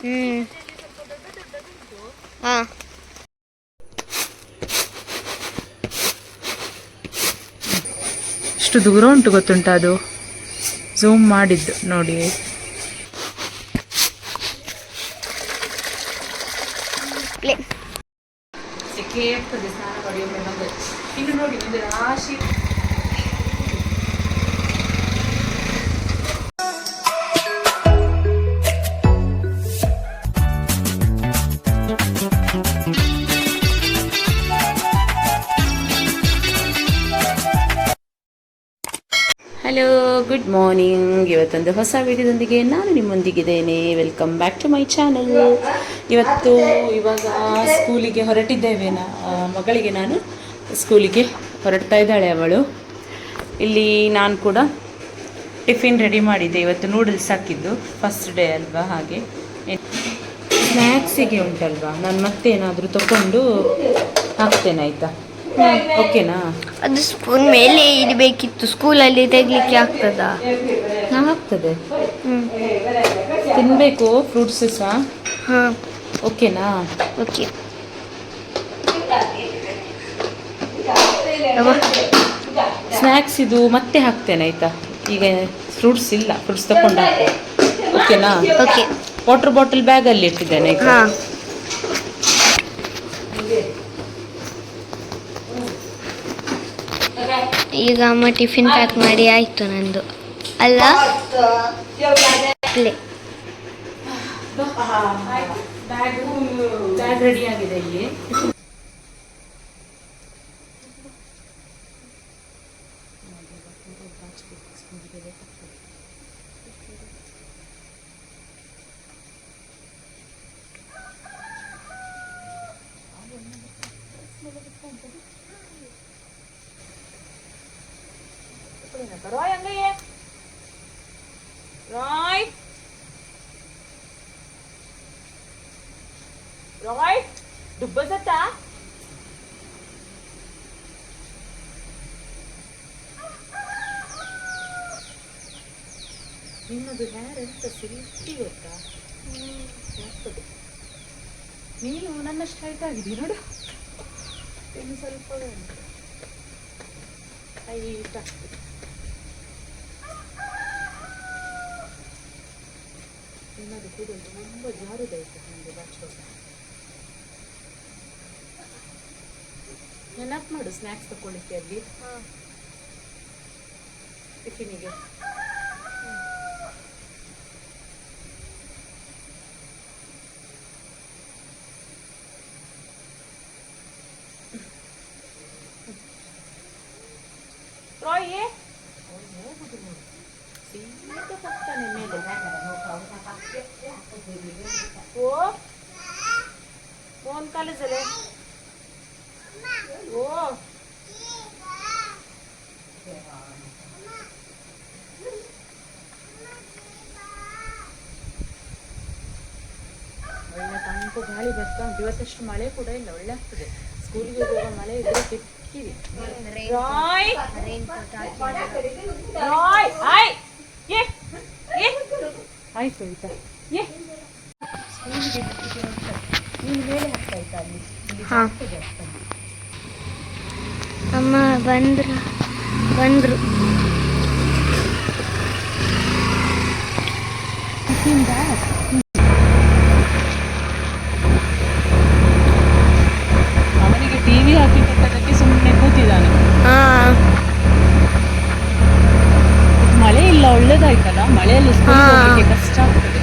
ಹ್ಮ್. ಹಾ. ಎಷ್ಟು ದೂರ ಉಂಟು ಗೊತ್ತುಂಟ ಅದು? ಝೂಮ್ ಮಾಡಿದ್ದು ನೋಡಿ. ಸಿಕ್ಕೇ ಇರ್ತದೆ ಸ್ನಾನ ಮಾಡಿ ಇನ್ನು ನೋಡಿ ಒಂದು ರಾಶಿ. ಮಾರ್ನಿಂಗ್ ಇವತ್ತೊಂದು ಹೊಸ ವಿಡಿಯೋದೊಂದಿಗೆ ನಾನು ನಿಮ್ಮೊಂದಿಗಿದ್ದೇನೆ. Welcome back to my channel ಇವತ್ತು ಇವಾಗ ಸ್ಕೂಲಿಗೆ ಹೊರಟಿದ್ದೇವೆ ನಾ. ಮಗಳಿಗೆ ನಾನು ಸ್ಕೂಲಿಗೆ ಹೊರಡ್ತಾ ಇದ್ದಾಳೆ ಅವಳು. ಇಲ್ಲಿ ನಾನು ಕೂಡ ಟಿಫಿನ್ ರೆಡಿ ಮಾಡಿದ್ದೆ. ಇವತ್ತು ನೂಡಲ್ಸ್ ಹಾಕಿದ್ದು. ಫಸ್ಟ್ ಡೇ ಅಲ್ವಾ ಹಾಗೆ. ಸ್ನ್ಯಾಕ್ಸಿಗೆ ಉಂಟಲ್ವಾ? ನಾನು ಮತ್ತೇನಾದರೂ ತಗೊಂಡು ಹಾಕ್ತೇನೆ, ಆಯಿತಾ? ಓಕೆನಾ? ಅದು ಸ್ಪೂನ್ ಮೇಲೆ ಇಡಬೇಕಿತ್ತು ಸ್ಕೂಲಲ್ಲಿ ತೆಗಲಿಕ್ಕೆ ಆಗ್ತದಾ? ಹಾಂ ಆಗ್ತದೆ. ತಿನ್ನಬೇಕು ಫ್ರೂಟ್ಸ್ ಸಹ ಹಾಂ. ಓಕೆನಾ? ಓಕೆ. ಸ್ನ್ಯಾಕ್ಸ್ ಇದು ಮತ್ತೆ ಹಾಕ್ತೇನೆ ಆಯ್ತಾ? ಈಗ ಫ್ರೂಟ್ಸ್ ಇಲ್ಲ. ಫ್ರೂಟ್ಸ್ ತಕೊಂಡು ಹಾಕು ಓಕೆನಾ? ಓಕೆ. ವಾಟರ್ ಬಾಟಲ್ ಬ್ಯಾಗಲ್ಲಿ ಇಟ್ಟಿದ್ದೇನೆ ಆಯ್ತಾ? ಈಗ ಅಮ್ಮ ಟಿಫಿನ್ ಪ್ಯಾಕ್ ಮಾಡಿ ಆಯ್ತು ನಂದು. ಅಲ್ಲ? ಪ್ಲೇ. ಬ್ಯಾಗ್ ರೆಡಿ ಆಗಿದೆ ಇಲ್ಲಿ. ರಾಯ್ ಹಂಗಯ್ಯ ರಾಯ್? ರಾಯ್? ದುಬ್ಬ ಸತ್ತ ನಿನ್ನದು ಹೇರ್ ಎಂತ ಸಿಲ್ಕಿ ಗೊತ್ತಾ? ಆಗ್ತದೆ. ನೀನು ನನ್ನಷ್ಟು ಹೈಟ್ ಆಗಿದ್ದೀಯ ನೋಡು. ಇನ್ನು ಸ್ವಲ್ಪ ಹೈಟ್ ಆಗ್ತದೆ ನಿನ್ನದು ಕೂಡ ತುಂಬ ಜಾರುದಾಯ್ತು ನನಗೆ ಬಾಚುವಾಗ ನೆನಪು ಮಾಡು ಸ್ನ್ಯಾಕ್ಸ್ ತಗೊಳ್ಳಿಕ್ಕೆ ಅಲ್ಲಿ. ಟಿಫಿನಿಗೆ ರಾಯೇ ಹೋಗುದು ನೋಡು ಸೀದಾ ಹೋಗ್ತಾನೆ ಮೇಲೆ ಓ ಫೋನ್ ಕಾಲೇಜಲ್ಲೇ ಓ ಒಳ್ಳೆ ತಂಪು ಗಾಳಿ ಬರ್ತಾ ಉಂಟು ಇವತ್ತಷ್ಟು ಮಳೆ ಕೂಡ ಇಲ್ಲ ಒಳ್ಳೆ ಆಗ್ತದೆ ಸ್ಕೂಲಿಗೆ ಹೋಗುವ ಮಳೆ ಇದ್ರೆ ಕಿಕ್ಕಿರಿ. ರಾಯ್! ರಾಯ್! ಆಯ್! ಏ! ಏ! ಆಯ್ತು ಆಯ್ತಾ? ಏ! ಸ್ಕೂಲಿಗೆ ನೀನು ಮೇಲೆ ಹಾಕ್ತಾ ಆಯ್ತಾ ಅಲ್ಲಿ. ಅಮ್ಮ ಬಂದ್ರು. ಬಂದ್ರು ಅವನಿಗೆ ಟಿವಿ ಹಾಕಿ ಕೊಟ್ಟದಕ್ಕೆ ಸುಮ್ಮನೆ ಕೂತಿದ್ದಾನೆ ಹಾ ಮಳೆ ಇಲ್ಲ ಒಳ್ಳೇದಾಯ್ತಲ್ಲ ಮಳೆಯಲ್ಲಿ ಸ್ಕೂಲಿಗೆ ಹಾ. ಹೋಗ್ಲಿಕ್ಕೆ ಕಷ್ಟ ಆಗ್ತದೆ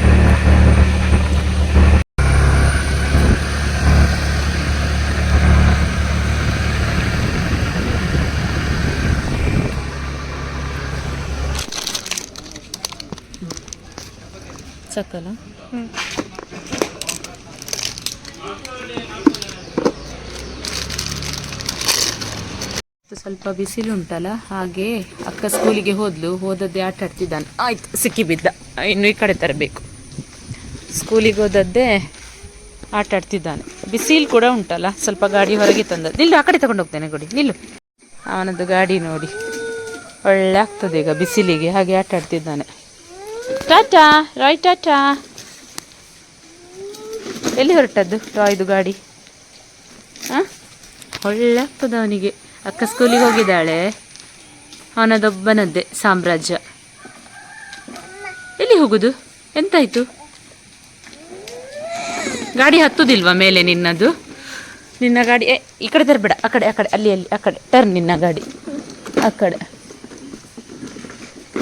ಸಕ್ಕಲ್ಲ ಸ್ವಲ್ಪ ಬಿಸಿಲು ಉಂಟಲ್ಲ ಹಾಗೆ ಅಕ್ಕ ಸ್ಕೂಲಿಗೆ ಹೋದ್ಲು ಹೋದದ್ದೇ ಆಟ ಆಡ್ತಿದ್ದಾನೆ. ಆಯ್ತು ಸಿಕ್ಕಿ ಬಿದ್ದ. ಇನ್ನು ಈ ಕಡೆ ತರಬೇಕು. ಸ್ಕೂಲಿಗೆ ಹೋದದ್ದೇ ಆಟ ಆಡ್ತಿದ್ದಾನೆ. ಬಿಸಿಲು ಕೂಡ ಉಂಟಲ್ಲ ಸ್ವಲ್ಪ ಗಾಡಿ ಹೊರಗೆ ತಂದದ್ದು ನಿಲ್ಲು ಆ ಕಡೆ ತಗೊಂಡು ಹೋಗ್ತೇನೆ ಗುಡಿ ನಿಲ್ಲು. ಅವನದ್ದು ಗಾಡಿ ನೋಡಿ. ಒಳ್ಳೆ ಆಗ್ತದೆ ಈಗ ಬಿಸಿಲಿಗೆ ಹಾಗೆ ಆಟ ಆಡ್ತಿದ್ದಾನೆ. ಟಾಟಾ ರಾಯ್ ಟಾಟಾ. ಎಲ್ಲಿ ಹೊರಟದ್ದು ರಾಯ್ದು ಗಾಡಿ? ಹಾಂ? ಒಳ್ಳೆ ಅವನಿಗೆ ಅಕ್ಕ ಸ್ಕೂಲಿಗೆ ಹೋಗಿದ್ದಾಳೆ. ಅವನದೊಬ್ಬನದ್ದೇ ಸಾಮ್ರಾಜ್ಯ. ಎಲ್ಲಿ ಹೋಗುದು? ಎಂತಾಯ್ತು? ಗಾಡಿ ಹತ್ತುದಿಲ್ವಾ ಮೇಲೆ ನಿನ್ನದು? ನಿನ್ನ ಗಾಡಿ ಏ ಈ ಕಡೆ ತರಬೇಡ. ಆ ಕಡೆ ಆ ಕಡೆ ಅಲ್ಲಿ ಅಲ್ಲಿ ಆ ಕಡೆ. ಟರ್ನ್ ನಿನ್ನ ಗಾಡಿ. ಆ ಕಡೆ.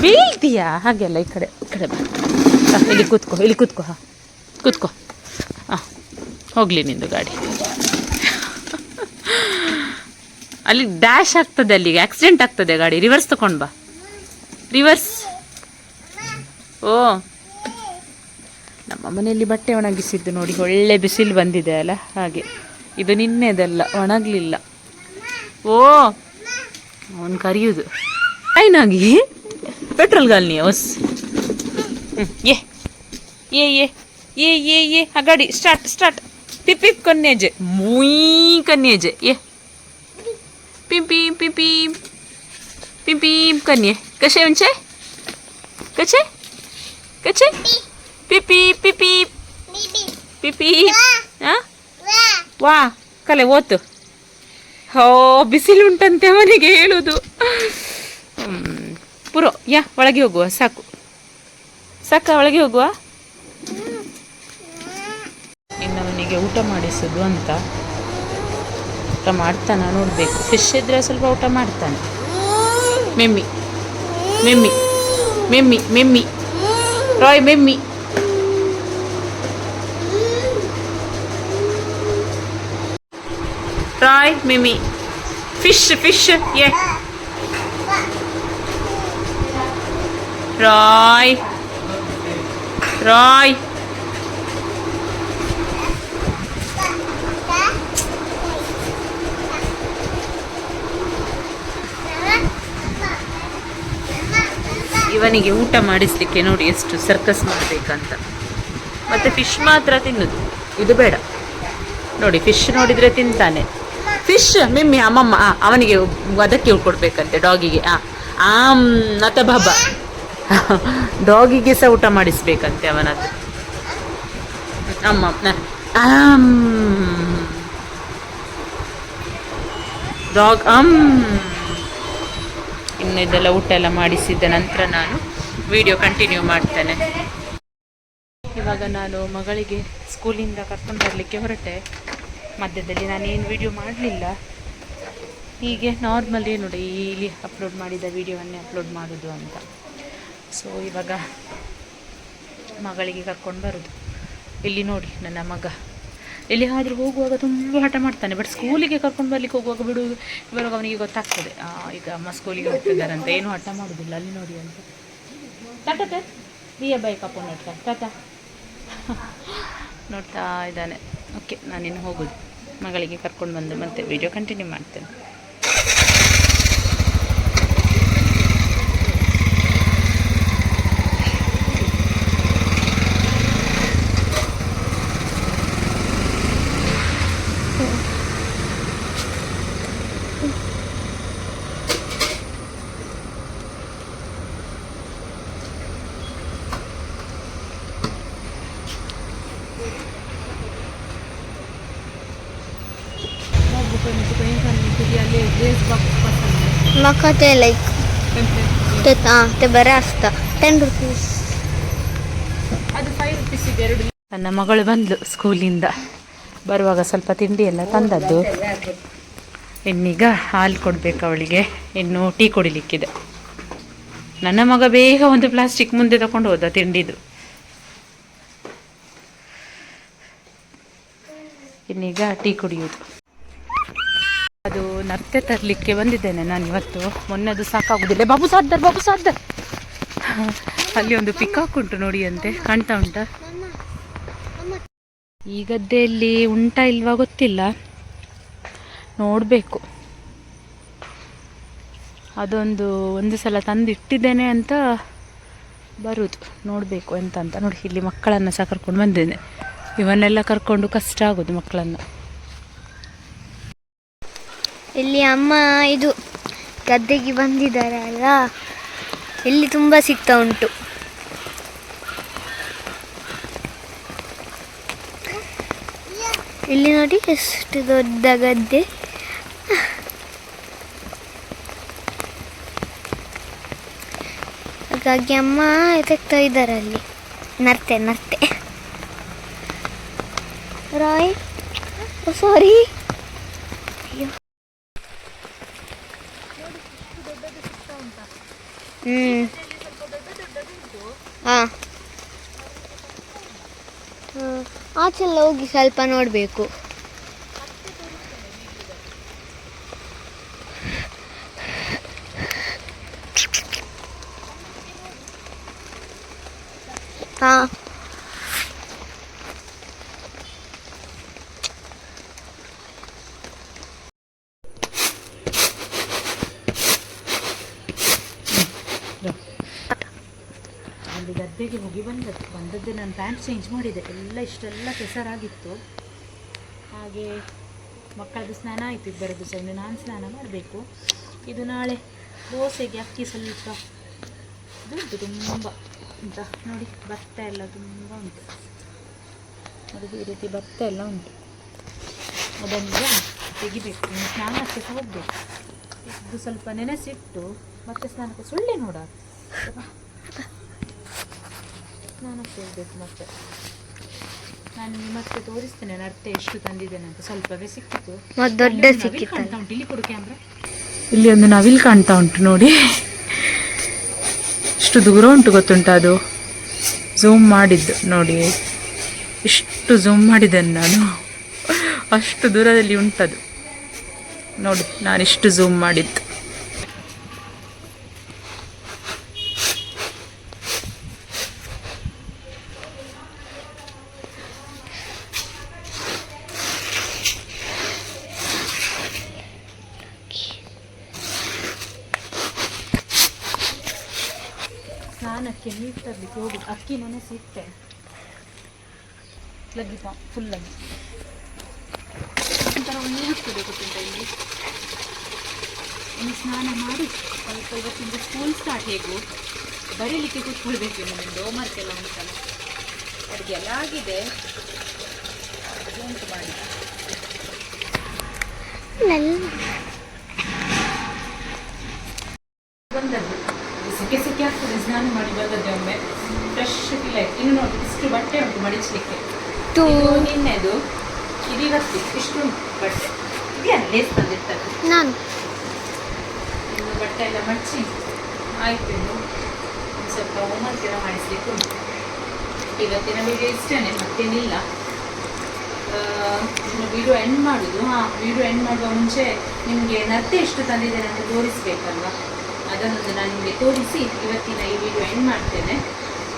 ಬೀಳ್ತೀಯಾ? ಹಾಗೆಲ್ಲ ಈ ಕಡೆ. ಕಡೆ ಬಾ ಇಲ್ಲಿ ಕೂತ್ಕೋ ಇಲ್ಲಿ ಕೂತ್ಕೋ, ಹಾಂ. ಕೂತ್ಕೋ. ಹಾಂ, ಹೋಗಲಿ ನಿಂದು ಗಾಡಿ. ಅಲ್ಲಿ ಡ್ಯಾಶ್ ಆಗ್ತದೆ ಅಲ್ಲಿಗೆ ಆಕ್ಸಿಡೆಂಟ್ ಆಗ್ತದೆ ಗಾಡಿ. ರಿವರ್ಸ್ ತಗೊಂಡು ಬಾ. ರಿವರ್ಸ್ ಓ. ನಮ್ಮ ಮನೆಯಲ್ಲಿ ಬಟ್ಟೆ ಒಣಗಿಸಿದ್ದು ನೋಡಿ, ಒಳ್ಳೆ ಬಿಸಿಲು ಬಂದಿದೆ ಅಲ್ಲ, ಹಾಗೆ. ಇದು ನಿನ್ನೆದಲ್ಲ, ಒಣಗಲಿಲ್ಲ. ಓ. ಅವನು ಕರಿಯುವುದು ಐನಾಗಿ ಪೆಟ್ರೋಲ್ ಗಾಲ್ನಿ ಹೊಸ್. ಹ್ಞೂ ಏ ಏ ಏ ಏ ಏ ಏ ಆ ಗಾಡಿ ಸ್ಟಾರ್ಟ್ ಸ್ಟಾರ್ಟ್ ಪಿಪ್ ಪಿಪ್ ಕನ್ನೇಜೆ ಮೂಯ್ ಕನ್ನೇಜೆ ಏ ಪಿಂಪಿ ಪಿಪಿ ಪಿಂಪಿ ಕನ್ಯೆ ಕಶೆ ಉಂಚೆ ಕಚೆ ಕಚೆ ಪಿಪಿ ಪಿಪಿ ಪಿಪಿ ಹಾಂ ವಾ ಕಲೆ ಓತು ಹೋ ಬಿಸಿಲು ಉಂಟಂತೆ ಅವನಿಗೆ ಹೇಳುದು ಪುರೋ ಯಾ ಒಳಗೆ ಹೋಗುವ ಸಾಕು ಸಾಕ ಒಳಗೆ ಹೋಗುವ. ಇನ್ನು ಅವನಿಗೆ ಊಟ ಮಾಡಿಸುದು ಅಂತ. ಊಟ ಮಾಡ್ತಾನ, ನೋಡಬೇಕು. ಫಿಶ್ ಇದ್ರೆ ಸ್ವಲ್ಪ ಊಟ ಮಾಡ್ತಾನೆ. ಮೆಮ್ಮಿ. ಮೆಮ್ಮಿ. ಮೆಮ್ಮಿ ಮೆಮ್ಮಿ. ರಾಯ್ ಮೆಮ್ಮಿ. ರಾಯ್, ಮೆಮ್ಮಿ. ಫಿಶ್ ಫಿಶ್ ಏ ರಾಯ್. ರಾಯ್ ಇವನಿಗೆ ಊಟ ಮಾಡಿಸ್ಲಿಕ್ಕೆ ನೋಡಿ ಎಷ್ಟು ಸರ್ಕಸ್ ಮಾಡಬೇಕಂತ. ಮತ್ತೆ ಫಿಶ್ ಮಾತ್ರ ತಿನ್ನುದು. ಇದು ಬೇಡ. ನೋಡಿ ಫಿಶ್ ನೋಡಿದ್ರೆ ತಿಂತಾನೆ. ಫಿಶ್ ಮಿಮ್ಮಿ ಅಮ್ಮಮ್ಮ ಅವನಿಗೆ ಅದಕ್ಕೆ ಕೊಡ್ಬೇಕಂತೆ ಡಾಗಿಗೆ ಆ, ಆಮ್ ಅಥ ಬಾಬಾ ಡಾಗಿಗೆ ಸಹ ಊಟ ಮಾಡಿಸ್ಬೇಕಂತೆ ಅವನದ್ದು ಅಮ್ಮ ಡಾಗ್ ಅಮ್ ಇನ್ನು ಇದೆಲ್ಲ ಊಟ ಎಲ್ಲ ಮಾಡಿಸಿದ ನಂತರ ನಾನು ವಿಡಿಯೋ ಕಂಟಿನ್ಯೂ ಮಾಡ್ತೇನೆ. ಇವಾಗ ನಾನು ಮಗಳಿಗೆ ಸ್ಕೂಲಿಂದ ಕರ್ಕೊಂಡು ಬರಲಿಕ್ಕೆ ಹೊರಟೆ. ಮಧ್ಯದಲ್ಲಿ ನಾನೇನು ವಿಡಿಯೋ ಮಾಡಲಿಲ್ಲ. ಹೀಗೆ ನಾರ್ಮಲಿ ನೋಡಿ ಇಲ್ಲಿ ಅಪ್ಲೋಡ್ ಮಾಡಿದ ವಿಡಿಯೋವನ್ನೇ ಅಪ್ಲೋಡ್ ಮಾಡೋದು ಅಂತ. ಸೊ ಇವಾಗ ಮಗಳಿಗೆ ಕರ್ಕೊಂಡು ಬರೋದು. ಇಲ್ಲಿ ನೋಡಿ ನನ್ನ ಮಗ. ಎಲ್ಲಿಗಾದರೂ ಹೋಗುವಾಗ ತುಂಬ ಹಠ ಮಾಡ್ತಾನೆ ಬಟ್ ಸ್ಕೂಲಿಗೆ ಕರ್ಕೊಂಡು ಬರ್ಲಿಕ್ಕೆ ಹೋಗುವಾಗ ಬಿಡು ಬರುವಾಗ ಅವನಿಗೆ ಗೊತ್ತಾಗ್ತದೆ. ಈಗ ಅಮ್ಮ ಸ್ಕೂಲಿಗೆ ಅಂತ ಏನು ಹಠ ಮಾಡೋದಿಲ್ಲ. ಅಲ್ಲಿ ನೋಡಿ ಅಂತ. ಟಾಟಾ ಎ ಬೈ ಕಪ್ಪು ನೋಡ್ತಾ ಟಾಟಾ ನೋಡ್ತಾ ಇದ್ದಾನೆ. ಓಕೆ ನಾನಿನ್ನು ಹೋಗೋದು. ಮಗಳಿಗೆ ಕರ್ಕೊಂಡು ಬಂದು ಮತ್ತೆ ವಿಡಿಯೋ ಕಂಟಿನ್ಯೂ ಮಾಡ್ತೇನೆ. म्हाका ते लाईक ते हां ते बरें आसता टेन रुपीज ಅದು ಫೈವ್ ರುಪೀಸಿಗೆ ಎರಡು ನನ್ನ ಮಗಳು ಬಂದ್ಲು ಸ್ಕೂಲಿಂದ ಬರುವಾಗ ಸ್ವಲ್ಪ ತಿಂಡಿ ಎಲ್ಲ ತಂದದ್ದು ಇನ್ನೀಗ ಹಾಲು ಕೊಡಬೇಕು ಅವಳಿಗೆ ಇನ್ನು ಟೀ ಕುಡಿಲಿಕ್ಕಿದೆ ನನ್ನ ಮಗ ಬೇಗ ಒಂದು ಪ್ಲಾಸ್ಟಿಕ್ ಮುಂದೆ ತಗೊಂಡು ಹೋದ ತಿಂಡಿದು ಇನ್ನೀಗ ಟೀ ಕುಡಿಯುವುದು ಅದು ನರ್ತೆ ತರಲಿಕ್ಕೆ ಬಂದಿದ್ದೇನೆ ನಾನು ಇವತ್ತು. ಮೊನ್ನೆದು ಸಾಕಾಗುದಿಲ್ಲ. ಬಾಬು ಸಾದ್ದರ್ ಬಾಬು ಸಾದ್ದರ್ ಅಲ್ಲಿ ಒಂದು ಪಿಕಾಕ್ ಉಂಟು ನೋಡಿ ಅಂತೆ. ಕಾಣ್ತಾ ಉಂಟ? ಈ ಗದ್ದೆಯಲ್ಲಿ ಉಂಟಾ ಇಲ್ವಾ ಗೊತ್ತಿಲ್ಲ. ನೋಡಬೇಕು. ಅದೊಂದು ಒಂದು ಸಲ ತಂದಿಟ್ಟಿದ್ದೇನೆ ಅಂತ ಬರುದು. ನೋಡಬೇಕು ಎಂತ ಅಂತ. ನೋಡಿ, ಇಲ್ಲಿ ಮಕ್ಕಳನ್ನು ಸಹ ಕರ್ಕೊಂಡು ಬಂದಿದ್ದೇನೆ. ಇವನ್ನೆಲ್ಲ ಕರ್ಕೊಂಡು ಕಷ್ಟ ಆಗೋದು ಮಕ್ಕಳನ್ನು. ಇಲ್ಲಿ ಅಮ್ಮ ಇದು ಗದ್ದೆಗೆ ಬಂದಿದ್ದಾರೆ ಅಲ್ಲ ಇಲ್ಲಿ ತುಂಬ ಸಿಗ್ತಾ ಉಂಟು. ಇಲ್ಲಿ ನೋಡಿ ಎಷ್ಟು ದೊಡ್ಡ ಗದ್ದೆ. ಹಾಗಾಗಿ ಅಮ್ಮ ಎತ್ತಾ ಇದ್ದಾರೆ ಅಲ್ಲಿ. ನರ್ತೆ ನರ್ತೆ. ರಾಯ್ ಸಾರಿ ಹ್ಮ್. ಹಾಂ. ಆಚೆಲ್ಲ ಹೋಗಿ ಸ್ವಲ್ಪ ನೋಡಬೇಕು. ಹಾಂ. ಗದ್ದೆಗೆ ಹೋಗಿ ಬಂದದ್ದು ಬಂದದ್ದೇ ನಾನು ಪ್ಯಾಂಟ್ ಚೇಂಜ್ ಮಾಡಿದೆ. ಎಲ್ಲ ಇಷ್ಟೆಲ್ಲ ಕೆಸರಾಗಿತ್ತು. ಹಾಗೆ ಮಕ್ಕಳದ್ದು ಸ್ನಾನ ಆಯಿತು, ಇಬ್ಬರದ್ದು ಸಹ ನಾನು ಸ್ನಾನ ಮಾಡಬೇಕು. ಇದು ನಾಳೆ ದೋಸೆಗೆ ಅಕ್ಕಿ ಸ್ವಲ್ಪ. ದುಡ್ಡು ತುಂಬ ಅಂತ ನೋಡಿ, ಭತ್ತ ಎಲ್ಲ ತುಂಬ ಉಂಟು. ನೋಡಿ ಈ ರೀತಿ ಭತ್ತ ಎಲ್ಲ ಉಂಟು. ಅದನ್ನು ತೆಗಿಬೇಕು. ಸ್ನಾನಕ್ಕೆ ಸಹ ಹೋಗಬೇಕು. ಇದು ಸ್ವಲ್ಪ ನೆನೆಸಿಟ್ಟು ಮತ್ತೆ ಸ್ನಾನಕ್ಕೆ ಸುಳ್ಳೆ ನೋಡ ಸ್ನಾನಕ್ಕೆ ಹೋಗ್ಬೇಕು ಮತ್ತೆ. ನಾನು ನಿಮಗೆ ಮತ್ತೆ ತೋರಿಸ್ತೇನೆ ನರ್ತೆ ಎಷ್ಟು ತಂದಿದ್ದೇನೆ ಅಂತ. ಸ್ವಲ್ಪವೇ ಸಿಕ್ಕಿತು ಮತ್ತು ದೊಡ್ಡ ಉಂಟು. ಇಲ್ಲಿ ಕೊಡು ಕ್ಯಾಮ್ರಾ ಇಲ್ಲಿ ಒಂದು ನವಿಲ್ ಕಾಣ್ತಾ ಉಂಟು ನೋಡಿ. ಎಷ್ಟು ದೂರ ಉಂಟು ಗೊತ್ತುಂಟ ಅದು? ಝೂಮ್ ಮಾಡಿದ್ದು ನೋಡಿ. ಇಷ್ಟು ಝೂಮ್ ಮಾಡಿದ್ದೇನೆ ನಾನು. ಅಷ್ಟು ದೂರದಲ್ಲಿ ಉಂಟದು. ನೋಡಿ ನಾನು ಇಷ್ಟು ಝೂಮ್ ಮಾಡಿದ್ದು. ಸ್ನಾನಕ್ಕೆ ನೀರು ತರಲಿಕ್ಕೆ ಹೋಗಿ, ಅಕ್ಕಿ ನೆನೆಸಿ ಇಟ್ಟೆ. ಲಗ್ಗಿಪ ಫುಲ್ ಆಗಿ ಒಂಥರ ಹಾಕ್ತದೆ ಗೊತ್ತುಂಟ ಇಲ್ಲಿ. ಒಂದು ಸ್ನಾನ ಮಾಡಿ, ಸ್ವಲ್ಪ ಇವತ್ತಿಂದ ಸ್ಕೂಲ್ ಸ್ಟಾರ್ಟ್ ಹೇಗೂ? ಬರೀಲಿಕ್ಕೆ ಕೂತ್ಕೊಳ್ಬೇಕು ನಿಮ್ಮದು ಹೋಮ್ವರ್ಕ್ ಎಲ್ಲ ಉಂಟಲ್ಲ. ಅಡುಗೆ ಎಲ್ಲ ಆಗಿದೆ. ಉಂಟು ಮಾಡಿ ಬಂದದ್ದು ಆಗ್ತದೆ ಸ್ನಾನ ಮಾಡಿ ಬಂದದ್ದೆ ಒಮ್ಮೆ. ಫ್ರೆಶ್ ಆಯ್ತು ಇನ್ನು ನೋಡಿ ಇಷ್ಟು ಬಟ್ಟೆ ಉಂಟು ಮಡಿಸ್ಲಿಕ್ಕೆ. ನಿನ್ನೆದು ಇದು ಇವತ್ತು ಇಷ್ಟು ಬಟ್ಟೆ. ಇದೆಯಾ ಲೇಸ್ ತಂದಿರ್ತದೆ. ನಾನು. ಬಟ್ಟೆ ಎಲ್ಲ ಮಡಚಿ ಆಯ್ತು ಇನ್ನು. ಒಂದು ಸ್ವಲ್ಪ ಹೋಮ್ವರ್ಕ್ ಎಲ್ಲ ಮಾಡಿಸ್ಲಿಕ್ಕೆ ಉಂಟು. ಇವತ್ತಿನ ವಿಡಿಯೋ ಇಷ್ಟೇ ಮತ್ತೇನಿಲ್ಲ. ವಿಡಿಯೋ ಎಂಡ್ ಮಾಡೋದು. ಹಾಂ ವಿಡಿಯೋ ಎಂಡ್ ಮಾಡುವ ಮುಂಚೆ ನಿಮಗೆ ನತ್ತೆ ಎಷ್ಟು ತಂದಿದ್ದೇನೆ ಅಂತ ತೋರಿಸ್ಬೇಕಲ್ವಾ? ಅದನ್ನೊಂದು ನಾನು ನಿಮಗೆ ತೋರಿಸಿ ಇವತ್ತಿನ ಈ ವಿಡಿಯೋ ಎಂಡ್ ಮಾಡ್ತೇನೆ.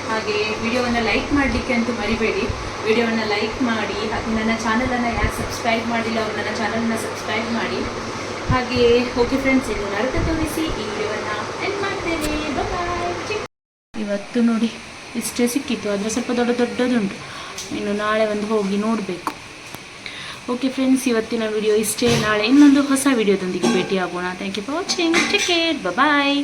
ಹಾಗೆ ವಿಡಿಯೋವನ್ನು ಲೈಕ್ ಮಾಡಲಿಕ್ಕೆ ಅಂತೂ ಮರಿಬೇಡಿ. ವಿಡಿಯೋವನ್ನು ಲೈಕ್ ಮಾಡಿ, ಹಾಗೆ ನನ್ನ ಚಾನಲನ್ನು ಯಾರು ಸಬ್ಸ್ಕ್ರೈಬ್ ಮಾಡಿಲ್ಲ ಅವ್ರು ನನ್ನ ಚಾನಲನ್ನು ಸಬ್ಸ್ಕ್ರೈಬ್ ಮಾಡಿ. ಹಾಗೆ ಓಕೆ ಫ್ರೆಂಡ್ಸ್ ಇನ್ನು ನರಕ ತೋರಿಸಿ ಈ ವಿಡಿಯೋವನ್ನು ಎಂಡ್ ಮಾಡ್ತೇನೆ. ಇವತ್ತು ನೋಡಿ, ಇಷ್ಟೇ ಸಿಕ್ಕಿತ್ತು ಆದರೆ ಸ್ವಲ್ಪ ದೊಡ್ಡ ದೊಡ್ಡದುಂಟು. ಇನ್ನು ನಾಳೆ ಒಂದು ಹೋಗಿ ನೋಡಬೇಕು. ಓಕೆ ಫ್ರೆಂಡ್ಸ್ ಇವತ್ತಿನ ವಿಡಿಯೋ ಇಷ್ಟೇ. ನಾಳೆ ಇನ್ನೊಂದು ಹೊಸ ವಿಡಿಯೋದೊಂದಿಗೆ ಭೇಟಿಯಾಗೋಣ. Thank you for watching take care bye